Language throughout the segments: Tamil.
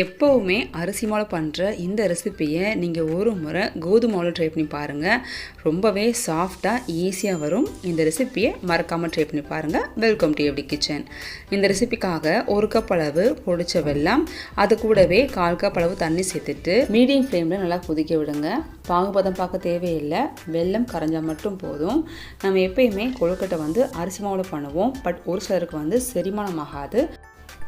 எப்போவுமே அரிசி மாவு பண்ணுற இந்த ரெசிப்பியை நீங்கள் ஒரு முறை கோதுமாவில் ட்ரை பண்ணி பாருங்கள் ரொம்பவே சாஃப்டாக ஈஸியாக வரும். இந்த ரெசிப்பியை மறக்காமல் ட்ரை பண்ணி பாருங்கள் வெல்கம் டு எப்படி கிச்சன் இந்த ரெசிபிக்காக ஒரு கப் அளவு பொடிச்ச வெல்லம் அது கூடவே கால் கப் அளவு தண்ணி சேர்த்துட்டு மீடியம் ஃப்ளேமில் நல்லா கொதிக்க விடுங்க. பாகுபதம் பார்க்க தேவையில்லை. வெல்லம் கரைஞ்சால் மட்டும் போதும். நம்ம எப்பயுமே கொழுக்கட்டை வந்து அரிசி மாவில் பண்ணுவோம். பட் ஒரு சிலருக்கு வந்து செரிமானம் ஆகாது.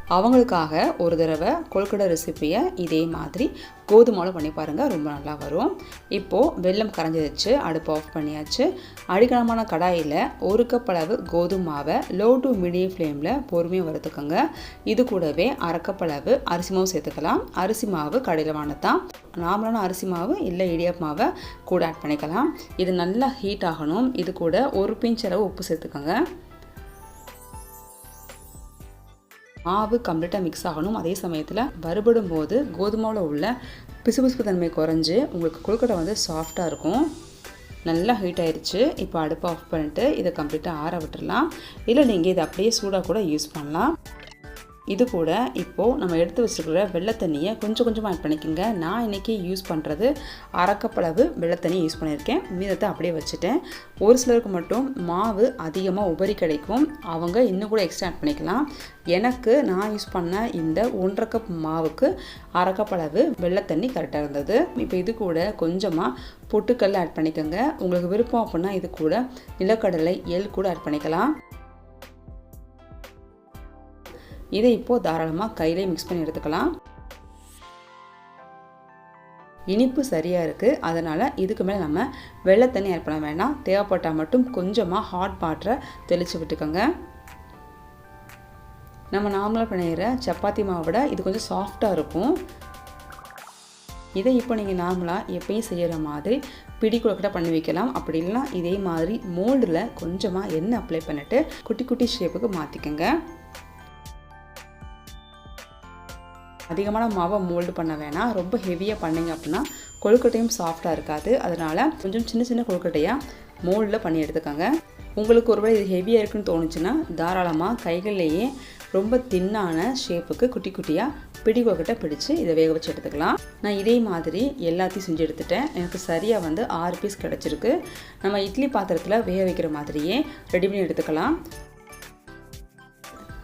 அவங்களுக்காக ஒரு தடவை கொழுக்கடை ரெசிப்பியை இதே மாதிரி கோதுமாவில் பண்ணி பாருங்கள் ரொம்ப நல்லா வரும். இப்போது வெல்லம் கரைஞ்சிருச்சு அடுப்பு ஆஃப் பண்ணியாச்சு. அடிக்கணமான கடாயில் ஒரு கப் அளவு கோதுமாவை லோ டு மீடியம் ஃப்ளேமில் பொறுமையாக வறுத்துக்கோங்க. இது கூடவே அரைக்கப் அளவு அரிசி மாவு சேர்த்துக்கலாம். அரிசி மாவு கடையில் வாங்கினதான் நார்மலான அரிசி மாவு இல்லை இடியாப் மாவை கூட ஆட் பண்ணிக்கலாம். இது நல்லா ஹீட் ஆகணும். இது கூட ஒரு பிஞ்ச் அளவு உப்பு சேர்த்துக்கோங்க. மாவு கம்ப்ளீட்டாக மிக்ஸ் ஆகணும். அதே சமயத்தில் வறுபடும் போது கோதுமாவில் உள்ள பிசுபிசுப்பு தன்மை குறைஞ்சி உங்களுக்கு கொழுக்கட்டை வந்து சாஃப்டாக இருக்கும். நல்லா ஹீட் ஆயிடுச்சு இப்போ அடுப்பை ஆஃப் பண்ணிட்டு இதை கம்ப்ளீட்டாக ஆற விட்டுடலாம் இல்லை நீங்கள் இதை அப்படியே சூடாக கூட யூஸ் பண்ணலாம். இது கூட இப்போது நம்ம எடுத்து வச்சுருக்கிற வெள்ளை தண்ணியை கொஞ்சம் கொஞ்சமாக ஆட் பண்ணிக்கோங்க. நான் இன்றைக்கி யூஸ் பண்ணுறது அரைக்கப்பளவு வெள்ளை தண்ணி யூஸ் பண்ணியிருக்கேன். மீதத்தை அப்படியே வச்சுட்டேன். ஒரு சிலருக்கு மட்டும் மாவு அதிகமாக உபரி கிடைக்கும். அவங்க இன்னும் கூட எக்ஸ்ட்ரா ஆட் பண்ணிக்கலாம். எனக்கு நான் யூஸ் பண்ண இந்த ஒன்றரை கப் மாவுக்கு அரக்கப்பளவு வெள்ளை தண்ணி கரெக்டாக இருந்தது. இப்போ இது கூட கொஞ்சமாக பொட்டுக்கல்ல ஆட் பண்ணிக்கோங்க. உங்களுக்கு விருப்பம் அப்படின்னா இது கூட நிலக்கடலை எள் கூட ஆட் பண்ணிக்கலாம். இதை இப்போது தாராளமாக கையிலே மிக்ஸ் பண்ணி எடுத்துக்கலாம். இனிப்பு சரியாக இருக்குது அதனால் இதுக்கு மேலே நம்ம வெள்ளை தண்ணி ஆட் பண்ண வேண்டாம் தேவைப்பட்டால் மட்டும் கொஞ்சமாக ஹாட் வாட்டரை தெளித்து விட்டுக்கோங்க. நம்ம நார்மலாக பண்ணிடுற சப்பாத்தி மாவை விட இது கொஞ்சம் சாஃப்டாக இருக்கும். இதை இப்போ நீங்கள் நார்மலாக எப்பயும் செய்கிற மாதிரி பிடி குழக்கட்டை பண்ணி வைக்கலாம். அப்படி இல்லைனா இதே மாதிரி மோல்டில் கொஞ்சமாக எண்ணெய் அப்ளை பண்ணிவிட்டு குட்டி குட்டி ஷேப்புக்கு மாற்றிக்கோங்க அதிகமான மாவை மோல்டு பண்ண வேணாம். ரொம்ப ஹெவியாக பண்ணிங்க அப்படின்னா கொழுக்கட்டையும் சாஃப்டாக இருக்காது. அதனால் கொஞ்சம் சின்ன சின்ன கொழுக்கட்டையாக மோல்டில் பண்ணி எடுத்துக்கோங்க. உங்களுக்கு ஒருவேளை இது ஹெவியாக இருக்குன்னு தோணுச்சுன்னா தாராளமாக கைகள்லேயே ரொம்ப தின்னான ஷேப்புக்கு குட்டி குட்டியாக பிடி கொழுக்கட்டை பிடிச்சு இதை வேக வச்சு எடுத்துக்கலாம். நான் இதே மாதிரி எல்லாத்தையும் செஞ்சு எடுத்துட்டேன். எனக்கு சரியாக வந்து ஆறு பீஸ் கிடச்சிருக்கு. நம்ம இட்லி பாத்திரத்தில் வேக வைக்கிற மாதிரியே ரெடி பண்ணி எடுத்துக்கலாம்.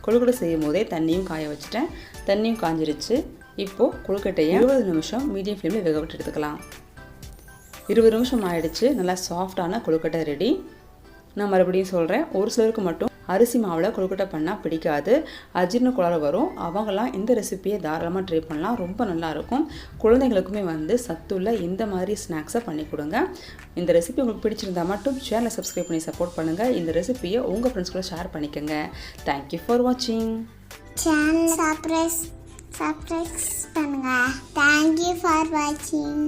கொழுக்கட்டை செய்யும் போதே தண்ணியும் காய வச்சுட்டேன். தண்ணியும் காஞ்சிருச்சு. இப்போது கொழுக்கட்டையை இருபது நிமிஷம் மீடியம் ஃப்ளேமில் வேக விட்டு எடுத்துக்கலாம். இருபது நிமிஷம் ஆயிடுச்சு. நல்லா சாஃப்டான கொழுக்கட்டை ரெடி நான் மறுபடியும் சொல்கிறேன் ஒரு சிலருக்கு மட்டும் அரிசி மாவில் கொழுக்கட்டை பண்ணால் பிடிக்காது. அஜீர்ண குளறு வரும். அவங்களாம் இந்த ரெசிப்பியை தாராளமாக ட்ரை பண்ணலாம். ரொம்ப நல்லாயிருக்கும் குழந்தைங்களுக்குமே வந்து சத்துள்ள இந்த மாதிரி ஸ்நாக்ஸை பண்ணி கொடுங்க. இந்த ரெசிபி உங்களுக்கு பிடிச்சிருந்தா மட்டும் சேனலை சப்ஸ்கிரைப் பண்ணி சப்போர்ட் பண்ணுங்கள் இந்த ரெசிப்பியை உங்கள் ஃப்ரெண்ட்ஸ் கூட ஷேர் பண்ணிக்கோங்க. தேங்க்யூ ஃபார் வாட்சிங் சேனல் சப்ரைஸ் சப்ரைஸ் பண்ணுங்க. தேங்க்யூ ஃபார் வாட்சிங்